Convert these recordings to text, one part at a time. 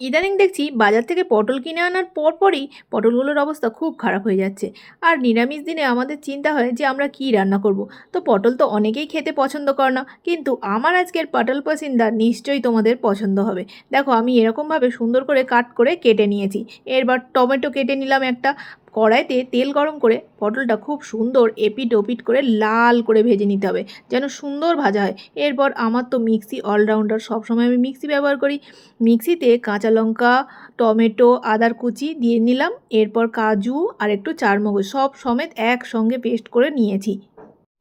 ইদানিং দেখছি বাজার থেকে পটল কিনে আনার পরপরই পটলগুলোর অবস্থা খুব খারাপ হয়ে যাচ্ছে। আর নিরামিষ দিনে আমাদের চিন্তা হয় যে আমরা কি রান্না করব। তো পটল তো অনেকেই খেতে পছন্দ করে না, কিন্তু আমার আজকের পটল পসিন্দা নিশ্চয়ই তোমাদের পছন্দ হবে। দেখো, আমি এরকমভাবে সুন্দর করে কাট করে কেটে নিয়েছি। এরবার টমেটো কেটে নিলাম একটা কড়াইতে তেল গরম করে পটলটা খুব সুন্দর এপিট ওপিট করে লাল করে ভেজে নিতে হবে, যেন সুন্দর ভাজা হয়। এরপর আমার তো মিক্সি অলরাউন্ডার সবসময় আমি মিক্সি ব্যবহার করি। মিক্সিতে কাঁচা লঙ্কা, টমেটো, আদার কুচি দিয়ে নিলাম। এরপর কাজু আর একটু চারমগজ সব সমেত একসঙ্গে পেস্ট করে নিয়েছি।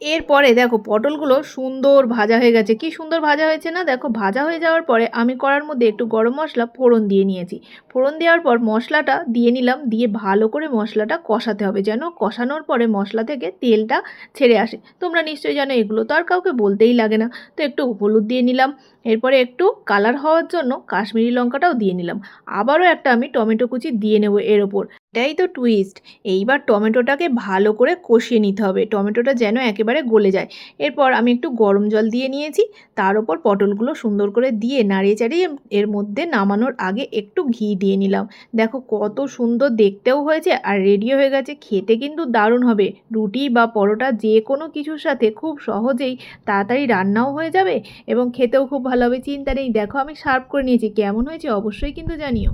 এরপরে দেখো পটলগুলো সুন্দর ভাজা হয়ে গেছে। কি সুন্দর ভাজা হয়েছে না? দেখো ভাজা হয়ে যাওয়ার পরে আমি করার মধ্যে একটু গরম মশলা ফোড়ন দিয়ে নিয়েছি। ফোড়ন দেওয়ার পর মশলাটা দিয়ে নিলাম, দিয়ে ভালো করে মশলাটা কষাতে হবে যেন কষানোর পরে মশলা থেকে তেলটা ছেড়ে আসে। তোমরা নিশ্চয়ই জানো এগুলো তো আর কাউকে বলতেই লাগে না। তো একটু হলুদ দিয়ে নিলাম, এরপরে একটু কালার হওয়ার জন্য কাশ্মীরি লঙ্কাটাও দিয়ে নিলাম। আবারও একটা আমি টমেটো কুচি দিয়ে নেব এর ওপর। এটাই তো টুইস্ট এইবার টমেটোটাকে ভালো করে কষিয়ে নিতে হবে। টমেটোটা যেন একেবারে গলে যায়। এরপর আমি একটু গরম জল দিয়ে নিয়েছি, তার ওপর পটলগুলো সুন্দর করে দিয়ে নাড়িয়ে চাড়িয়ে এর মধ্যে নামানোর আগে একটু ঘি দিয়ে নিলাম। দেখো কত সুন্দর দেখতেও হয়েছে আর রেডিও হয়ে গেছে। খেতে কিন্তু দারুণ হবে। রুটি বা পরোটা যে কোনো কিছুর সাথে খুব সহজেই তাড়াতাড়ি রান্নাও হয়ে যাবে এবং খেতেও খুব ভালো হবে। চিন্তা নেই। দেখো আমি সার্ভ করে নিয়েছি। কেমন হয়েছে অবশ্যই কিন্তু জানিও।